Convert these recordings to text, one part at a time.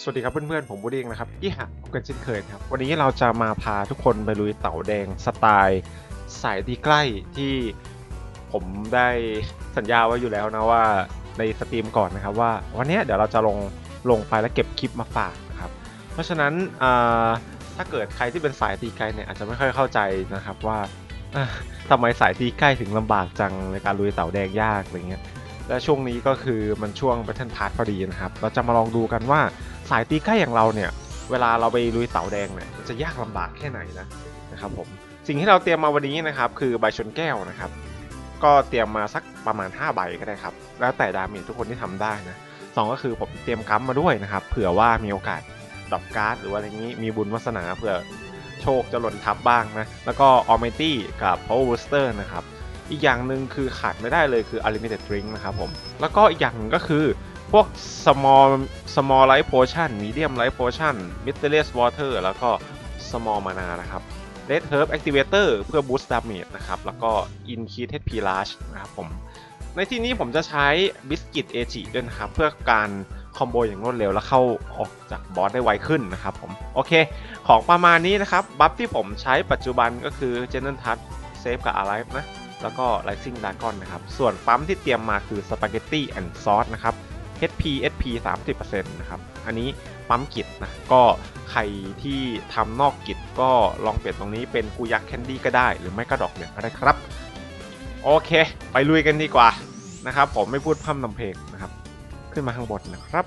สวัสดีครับเพื่อนๆ ผมบูดเองนะครับที่หักพบกันเช่นเคยครับ วันนี้เราจะมาพาทุกคนไปลุยเต่าแดงสไตล์ สายตีใกล้ที่ผมได้สัญญาไว้อยู่แล้วนะว่าในสตรีมก่อนนะครับว่า วันนี้เดี๋ยวเราจะลงลงไปแล้วเก็บคลิปมาฝากนะครับ เพราะฉะนั้นถ้าเกิดใครที่เป็นสายตีไกลเนี่ยอาจจะไม่ค่อยเข้าใจนะครับว่าอ่าทำไมสายตีใกล้ถึงลำบากจังในการลุยเต่าแดงยากอะไรเงี้ยและช่วงนี้ก็คือมันช่วง Battle Pass พอดีนะครับ เราจะมาลองดูกันว่า สายตีใกล้อย่างเราเนี่ย เวลาเราไปลุยเต่าแดงเนี่ยจะยากลำบากแค่ไหนนะนะครับผมสิ่งที่เราเตรียมมาวันนี้นะครับ คือใบชนแก้วนะครับ ก็เตรียมมาสักประมาณ 5 ใบก็ได้ครับ แล้วแต่ดาเมจทุกคนที่ทำได้นะสองก็คือผมเตรียมกัมมาด้วยนะครับ เผื่อว่ามีโอกาสดอปการ์ดหรือว่าอะไรนี้มีบุญวาสนาเผื่อโชคจะหล่นทับบ้างนะ แล้วก็ออ m มตี้กับ Power Booster นะครับ อีกอย่างหนึ่งคือขาดไม่ได้เลยคือ Unlimited Drink นะครับผม แล้วก็อีกอย่างก็คือ พวก small small life potion medium life potion mysterious water แล้วก็ small mana นะครับ red herb activator เพื่อ boost damage นะครับ แล้วก็ increase HP large นะครับผม ในที่นี้ผมจะใช้ biscuit a g ด้วยนะครับ เพื่อการคอมโบอย่างรวดเร็วและเข้าออกจากบอสได้ไวขึ้นนะครับผม โอเค ของประมาณนี้นะครับ บัฟที่ผมใช้ปัจจุบันก็คือ General Touch Save กับ Alive นะ แล้วก็ Rising Dragon นะครับ ส่วนปั๊มที่เตรียมมาคือ Spaghetti and Sauce นะครับ HP SP 30%นะครับ อันนี้ปั๊มกิจนะ ก็ใครที่ทำนอกกิจก็ลองเปลี่ยนตรงนี้เป็นกูยักแคนดี้ก็ได้ หรือไม่ก็ดอกเหลืองก็ได้ครับ โอเค ไปลุยกันดีกว่านะครับ ผมไม่พูดพร่ำนำเพลงนะครับ ขึ้นมาข้างบนนะครับ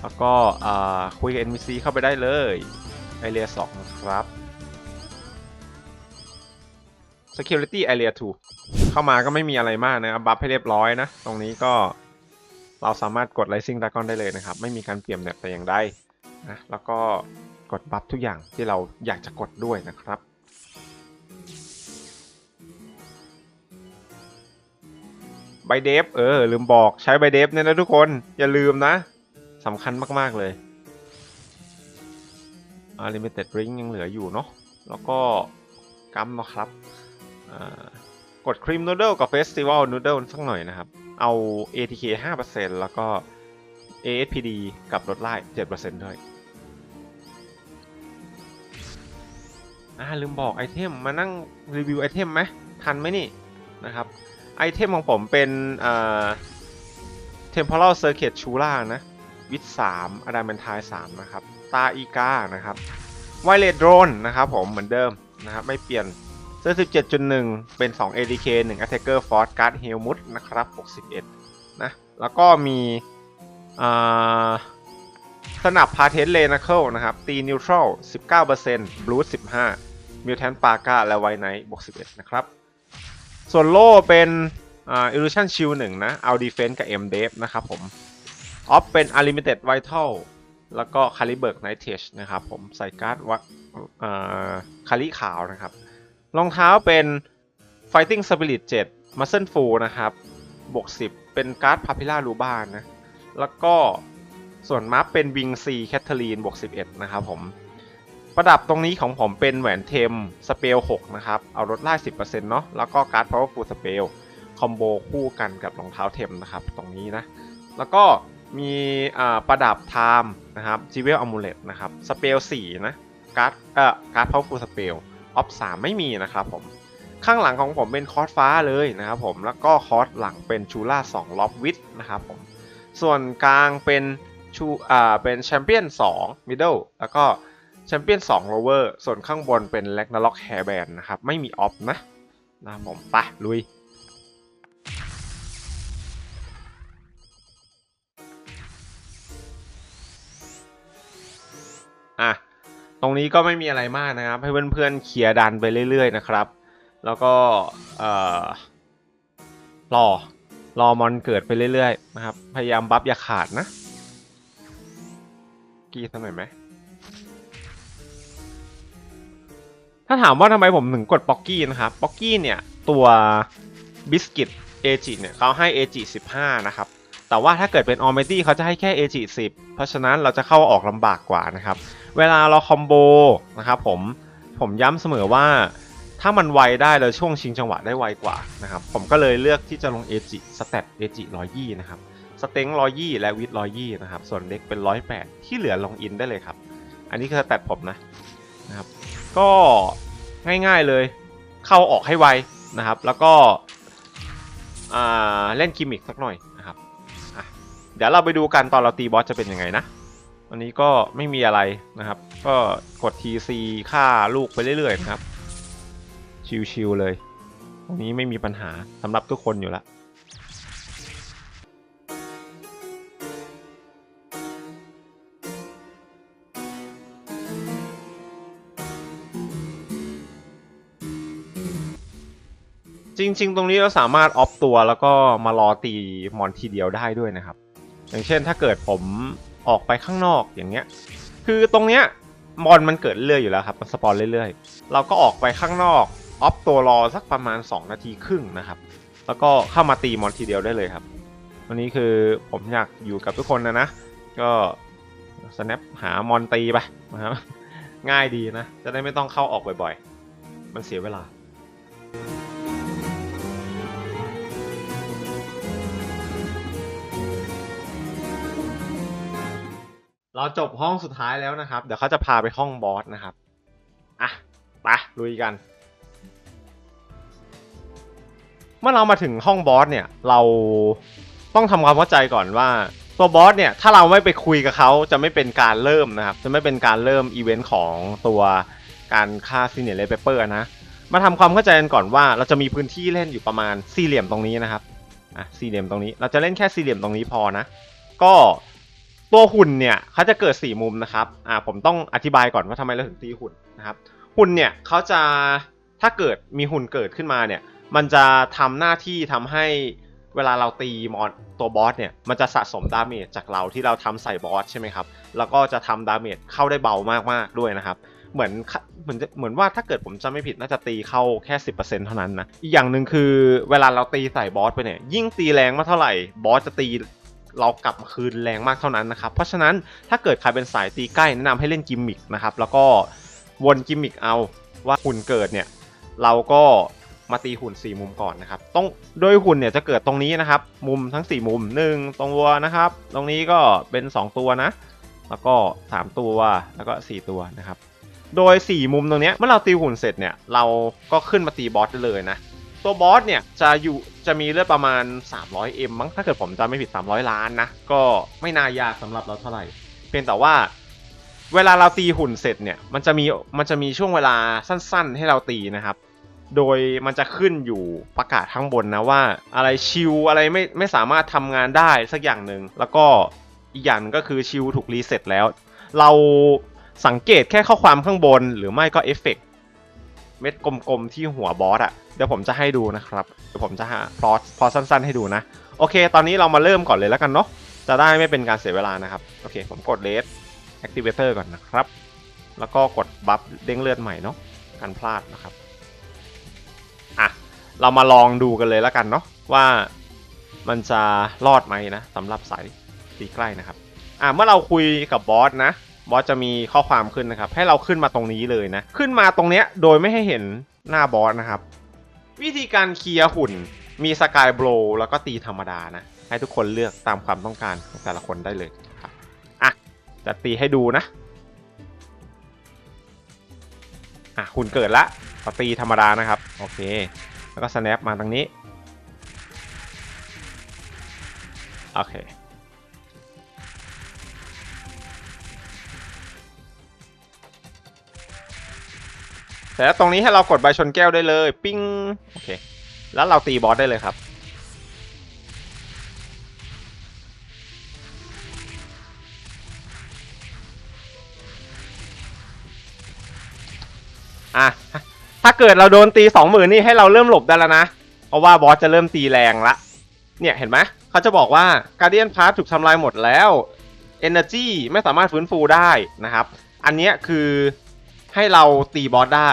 แล้วก็คุยกับ NPC เข้าไปได้เลยไอเรีย2นะครับ Security Area 2 เข้ามาก็ไม่มีอะไรมากนะบัฟให้เรียบร้อยนะ ตรงนี้ก็ เราสามารถกด Rising Dragon ได้เลยนะครับ ไม่มีการเปลี่ยนแบบแต่อย่างใดนะแล้วก็กดบัฟทุกอย่างที่เราอยากจะกดด้วยนะครับใบเดฟเออ ลืมบอกใช้ใบเดฟเนี่ยนะทุกคนอย่าลืมนะสำคัญมาก ๆ เลย Unlimited Ring ยังเหลืออยู่เนาะแล้วก็กัมนะครับกด Cream Noodle กับ Festival Noodle สักหน่อยนะครับ เอา ATK 5%แล้วก็ ASPD กับลดไล่7%ด้วยอ่าลืมบอกไอเทมมานั่งรีวิวไอเทมไหมทันไหมนี่นะครับไอเทมของผมเป็นอ่า Temporal Circuit Chula นะวิท3 a d a m a n t i 3นะครับ ตาอีกานะครับไวเลดโดรนนะครับผมเหมือนเดิมนะครับไม่เปลี่ยน เซอร์17.1 เป็น 2 ADK 1 Attacker Force Guard h e l m u t นะครับ 61 นะ แล้วก็มีสนับพาเทนเลนัคเคิลนะครับ ตีนิวทรัล19%บลูส15มิวแทนปาก้าและไวไนท์บวก11 นะครับ ส่วนโล่เป็นอ่า Illusion Shield 1นะเอา Defense กับ M d e v นะครับผม ออฟเป็น Unlimited Vital แล้วก็ c a l i b u r Night Tech นะครับผม ใส่การ์ดวัดคาลิขาวนะครับ รองเท้าเป็น Fighting Spirit 7 Muscle Full นะครับ บวก 10 เป็นการ์ด Papilla Ruba นะ แล้วก็ส่วนมัฟเป็น Wing C Catherine บวก 11 นะครับผม ประดับตรงนี้ของผมเป็นแหวนเทมสเปล 6 นะครับ เอาลดไล่10%เนาะ แล้วก็การ์ด Powerful Spell คอมโบคู่กันกับรองเท้าเทมนะครับ ตรงนี้นะ แล้วก็มีประดับไทม์นะครับจีเวลอมูเลตนะครับ สเปล 4 นะ การ์ด เอ่อ การ์ดพ ออฟสามไม่มีนะครับผมข้างหลังของผมเป็นคอร์สฟ้าเลยนะครับผมแล้วก็คอร์สหลังเป็นชูล่า2ล็อบวิทนะครับผมส่วนกลางเป็นชูอ่าเป็นแชมเปี้ยน2มิดเดิลแล้วก็แชมเปี้ยน2โลเวอร์ส่วนข้างบนเป็นแล็กนาล็อกแฮร์แบนนะครับไม่มีออฟนะนะครับผมไปลุย ตรงนี้ก็ไม่มีอะไรมากนะครับ ให้เพื่อนๆเคลียร์ดันไปเรื่อย ๆ นะครับ แล้วก็เออรอรอมอนเกิดไปเรื่อยๆนะครับ พยายามบัฟอย่าขาดนะ กี้สัยไหมถ้าถามว่าทำไมผมถึงกดป๊อกกี้นะครับป๊อกกี้เนี่ยตัวบิสกิตเอจิเนี่ยเขาให้เอจิ15 นะครับ แต่ว่าถ้าเกิดเป็นออ m เมตี้เขาจะให้แค่เอจิ10เพราะฉะนั้นเราจะเข้าออกลำบากกว่านะครับ เวลาเราคอมโบนะครับผมผมย้ำเสมอว่าถ้ามันไวได้แล้วช่วงชิงจังหวะได้ไวกว่านะครับผมก็เลยเลือกที่จะลงเอจิสเตตเอจิร้อยยี่นะครับสเต็งร้อยยี่และวิดร้อยยี่นะครับส่วนเด็กเป็นร้อยแปดที่เหลือลงอินได้เลยครับ อันนี้คือสแตทผมนะนะครับก็ง่ายๆเลยเข้าออกให้ไวนะครับ แล้วก็อ่าเล่นกิมมิกสักหน่อย เดี๋ยวเราไปดูกันตอนเราตีบอสจะเป็นยังไงนะวันนี้ก็ไม่มีอะไรนะครับ ก็กด TC ฆ่าลูกไปเรื่อยๆนะครับ ชิวๆเลยตรงนี้ไม่มีปัญหาสำหรับทุกคนอยู่แล้วจริง ๆ ตรงนี้เราสามารถออฟตัวแล้วก็มารอตีมอนทีเดียวได้ด้วยนะครับ อย่างเช่นถ้าเกิดผมออกไปข้างนอกอย่างเงี้ย คือตรงเนี้ยมอนมันเกิดเรื่อยอยู่แล้วครับมันสปอนเรื่อยๆ เราก็ออกไปข้างนอกออฟตัวรอสักประมาณ 2 นาทีครึ่งนะครับ แล้วก็เข้ามาตีมอนทีเดียวได้เลยครับ วันนี้คือผมอยากอยู่กับทุกคนนะนะ ก็ snap หามอนตีไปนะครับง่ายดีนะ จะได้ไม่ต้องเข้าออกบ่อยๆ มันเสียเวลา เราจบห้องสุดท้ายแล้วนะครับ เดี๋ยวเขาจะพาไปห้องบอสนะครับ อะไปลุยกัน เมื่อเรามาถึงห้องบอสเนี่ย เราต้องทำความเข้าใจก่อนว่าตัวบอสเนี่ยถ้าเราไม่ไปคุยกับเขาจะไม่เป็นการเริ่มนะครับ จะไม่เป็นการเริ่มอีเวนต์ของตัวการฆ่าซีเนียร์เลเปเปอร์นะมาทำความเข้าใจกันก่อนว่าเราจะมีพื้นที่เล่นอยู่ประมาณสี่เหลี่ยมตรงนี้นะครับอะสี่เหลี่ยมตรงนี้ เราจะเล่นแค่สี่เหลี่ยมตรงนี้พอนะ ก็ ตัวหุ่นเนี่ยเขาจะเกิดสี่มุมนะครับอ่าผมต้องอธิบายก่อนว่าทำไมเราถึงตีหุ่นนะครับ หุ่นเนี่ยเขาจะถ้าเกิดมีหุ่นเกิดขึ้นมาเนี่ย มันจะทำหน้าที่ทำให้เวลาเราตีมอนตัวบอสเนี่ยมันจะสะสมดาเมจจากเราที่เราทำใส่บอสใช่ไหมครับ แล้วก็จะทำดาเมจเข้าได้เบามากๆด้วยนะครับ เหมือนเหมือนเหมือนว่าถ้าเกิดผมจำไม่ผิดน่าจะตีเข้าแค่ 10%เท่านั้นนะ อีกอย่างหนึ่งคือเวลาเราตีใส่บอสไปเนี่ยยิ่งตีแรงมากเท่าไหร่บอสจะตี เรากลับมาคืนแรงมากเท่านั้นนะครับ เพราะฉะนั้นถ้าเกิดใครเป็นสายตีใกล้แนะนำให้เล่นกิมมิกนะครับ แล้วก็วนกิมมิกเอาว่าหุ่นเกิดเนี่ยเราก็มาตีหุ่น 4 มุมก่อนนะครับ ต้องโดยหุ่นเนี่ยจะเกิดตรงนี้นะครับ มุมทั้ง 4 มุม 1 ตรงตัวนะครับ ตรงนี้ก็เป็น 2 ตัวนะ แล้วก็ 3 ตัว แล้วก็ 4 ตัวนะครับ โดย 4 มุมตรงนี้เมื่อเราตีหุ่นเสร็จเนี่ย เราก็ขึ้นมาตีบอสได้เลยนะ ตัวบอสเนี่ยจะอยู่จะมีเลือดประมาณ 300M มั้งถ้าเกิดผมจำไม่ผิด 300 ล้านนะ ก็ไม่น่ายากสำหรับเราเท่าไหร่ เพียงแต่ว่าเวลาเราตีหุ่นเสร็จเนี่ยมันจะมีมันจะมีช่วงเวลาสั้นๆ ให้เราตีนะครับ โดยมันจะขึ้นอยู่ประกาศข้างบนนะว่า อะไรชิลอะไรไม่ไม่สามารถทำงานได้สักอย่างหนึ่งแล้วก็อีกอย่างก็คือชิลถูกรีเซ็ตแล้ว เราสังเกตแค่ข้อความข้างบนหรือไม่ก็เอฟเฟกต์ เม็ดกลมๆที่หัวบอสอะ่ะเดี๋ยวผมจะให้ดูนะครับ เดี๋ยวผมจะหาพอพอสั้นๆ ให้ดูนะ โอเค ตอนนี้เรามาเริ่มก่อนเลยแล้วกันเนาะ จะได้ไม่เป็นการเสียเวลานะครับ โอเค ผมกดเลสแอคทีเวเตอร์ก่อนนะครับ แล้วก็กดบัฟเด้งเลือดใหม่เนาะ กันพลาดนะครับ อะ เรามาลองดูกันเลยแล้วกันเนาะว่ามันจะรอดไหมนะสำหรับสายตีใกล้นะครับ อะ เมื่อเราคุยกับบอสนะ บอสจะมีข้อความขึ้นนะครับ ให้เราขึ้นมาตรงนี้เลยนะ ขึ้นมาตรงเนี้ยโดยไม่ให้เห็นหน้าบอสนะครับ วิธีการเคลียร์หุ่นมีสกายโบว์แล้วก็ตีธรรมดานะ ให้ทุกคนเลือกตามความต้องการของแต่ละคนได้เลยครับอะจะตีให้ดูนะอะหุ่นเกิดละก็ตีธรรมดานะครับโอเค แล้วก็ snap มาตรงนี้โอเค แต่แล้วตรงนี้ให้เรากดใบชนแก้วได้เลย ปิ้งโอเค แล้วเราตีบอสได้เลยครับ อะ ถ้าเกิดเราโดนตีสองหมื่นนี่ให้เราเริ่มหลบได้แล้วนะ เพราะว่าบอสจะเริ่มตีแรงละ เนี่ยเห็นไหม เขาจะบอกว่า Guardian Pass ถูกทำลายหมดแล้ว Energy ไม่สามารถฟื้นฟูได้นะครับ อันนี้คือให้เราตีบอสได้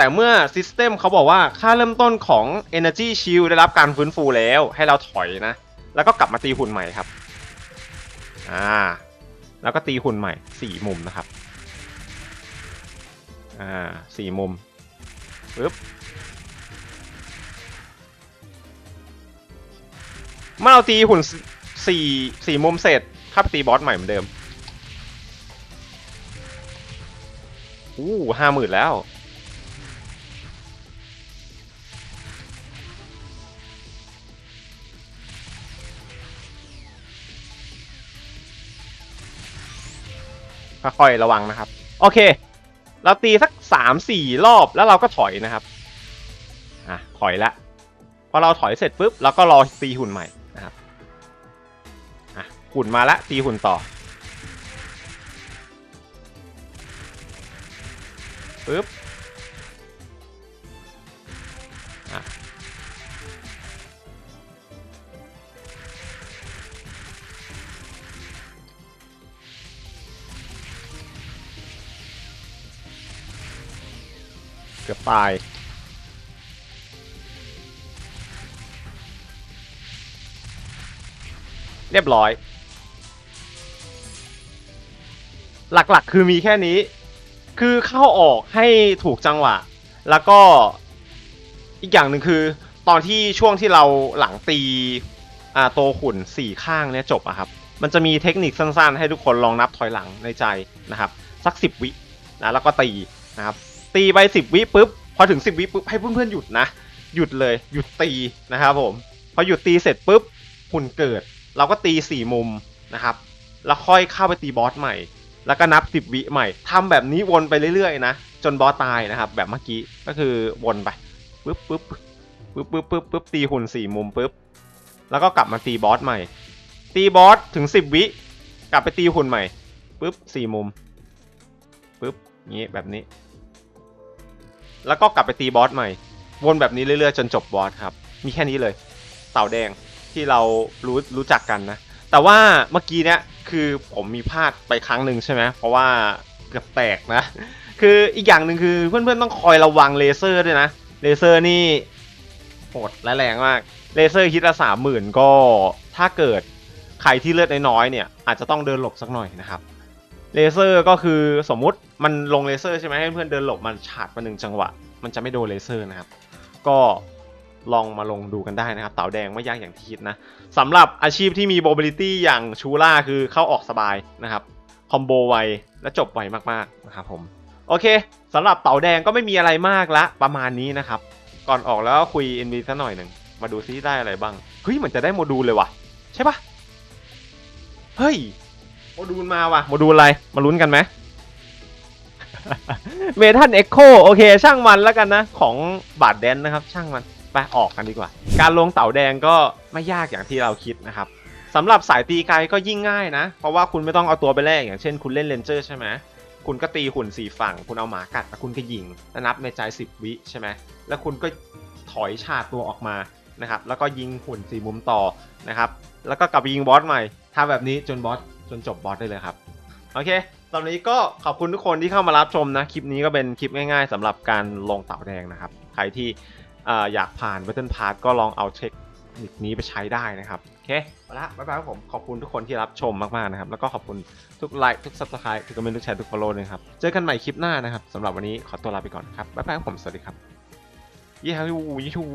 แต่เมื่อ System เขาบอกว่าค่าเริ่มต้นของ Energy Shield ได้รับการฟื้นฟูแล้ว ให้เราถอยนะ แล้วก็กลับมาตีหุ่นใหม่ครับ อ่า แล้วก็ตีหุ่นใหม่สี่มุมนะครับ อ่าสี่มุมปึ๊บเมื่อเราตีหุ่นสี่สี่มุมเสร็จข้าไปตีบอสใหม่เหมือนเดิมอู้ห้าหมื่นแล้ว ค่อยๆระวังนะครับ โอเค เราตีสักสามสี่รอบแล้วเราก็ถอยนะครับอะถอยละพอเราถอยเสร็จปุ๊บเราก็รอตีหุ่นใหม่นะครับอะหุ่นมาละตีหุ่นต่อปุ๊บ กือบตาย เรียบร้อย หลักๆคือมีแค่นี้ คือเข้าออกให้ถูกจังหวะ แล้วก็อีกอย่างหนึ่งคือ ตอนที่ช่วงที่เราหลังตีอ่าโตขุนสี่ข้างเนี่ยจบอะครับ มันจะมีเทคนิคสั้นๆ ให้ทุกคนลองนับถอยหลังในใจนะครับ สักสิบวินะแล้วก็ตีนะครับ ตีไปสิบวิปุ๊บพอถึงสิบวิปุ๊บให้เพื่อนๆหยุดนะ หยุดเลยหยุดตีนะครับผมพอหยุดตีเสร็จปุ๊บหุ่นเกิด เราก็ตีสี่มุมนะครับ แล้วค่อยเข้าไปตีบอสใหม่ แล้วก็นับสิบวิใหม่ทำแบบนี้วนไปเรื่อยๆนะจนบอสตายนะครับแบบเมื่อกี้ก็คือวนไปปุ๊บปุ๊บปุ๊บปุ๊บปุ๊บปุ๊บตีหุ่นสี่มุมปุ๊บแล้วก็กลับมาตีบอสใหม่ ตีบอสถึงสิบวิกลับไปตีหุ่นใหม่ปุ๊บสี่มุมปุ๊บงี้แบบนี้ แล้วก็กลับไปตีบอสใหม่ วนแบบนี้เรื่อยๆ จนจบบอสครับ มีแค่นี้เลย เต่าแดงที่เรารู้รู้จักกันนะ แต่ว่าเมื่อกี้เนี่ยคือผมมีพลาดไปครั้งหนึ่งใช่ไหมเพราะว่าเกือบแตกนะ คืออีกอย่างหนึ่งคือเพื่อนๆต้องคอยระวังเลเซอร์ด้วยนะ เลเซอร์นี่โหดและแรงมาก เลเซอร์ฮิตละสามหมื่นก็ถ้าเกิดใครที่เลือดน้อยๆเนี่ยอาจจะต้องเดินหลบสักหน่อยนะครับ เลเซอร์ก็คือสมมุติมันลงเลเซอร์ใช่ไหมให้เพื่อนเดินหลบมันฉาดมาหนึ่งจังหวะ มันจะไม่โดนเลเซอร์นะครับ ก็ลองมาลงดูกันได้นะครับ เต่าแดงไม่ยากอย่างที่คิดนะสำหรับอาชีพที่มี mobility อย่างชูล่าคือเข้าออกสบายนะครับ คอมโบไวและจบไวมากๆนะครับผมโอเคสำหรับเต่าแดงก็ไม่มีอะไรมากละประมาณนี้นะครับ ก่อนออกแล้วก็คุย NV สักหน่อยหนึ่งมาดูซิได้อะไรบ้างเฮ้ยเหมือนจะได้โมดูลเลยว่ะ ใช่ปะเฮ้ย มดูลมาว่ะโมดูลอะไร มาลุ้นกันไหม เมทัลเอ็กโคโอเค ช่างมันแล้วกันนะ ของบาทแดนนะครับ ช่างมัน ไปออกกันดีกว่า การลงเต่าแดงก็ไม่ยากอย่างที่เราคิดนะครับสำหรับสายตีไกลก็ยิ่งง่ายนะ เพราะว่าคุณไม่ต้องเอาตัวไปแลกอย่างเช่นคุณเล่นเลนเจอร์ใช่ไหมคุณก็ตีหุ่นสี่ฝั่ง คุณเอาหมากัดแล้วคุณก็ยิงแล้วนับในใจสิบวิใช่ไหมแล้วคุณก็ถอยชาติตัวออกมานะครับ แล้วก็ยิงหุ่นสี่มุมต่อนะครับ แล้วก็กลับไปยิงบอสใหม่ทำแบบนี้จนบอส จนจบบอสได้เลยครับ โอเคตอนนี้ก็ขอบคุณทุกคนที่เข้ามารับชมนะ คลิปนี้ก็เป็นคลิปง่ายๆสำหรับการลงเต่าแดงนะครับ ใครที่อยากผ่านเบ t เทิลพาร์ก็ลองเอาเทคนิคนี้ไปใช้ได้นะครับ โอเคเอาละบ๊ายบายครับผม ขอบคุณทุกคนที่รับชมมากๆนะครับ แล้วก็ขอบคุณทุกไลค์ ทุก subscribe ทุกคอมเมนต์ ทุกแชร์ ทุก follow นะครับ เจอกันใหม่คลิปหน้านะครับสำหรับวันนี้ขอตัวลาไปก่อนครับ บ๊ายบายครับผม สวัสดีครับยี่ห้อยี่หู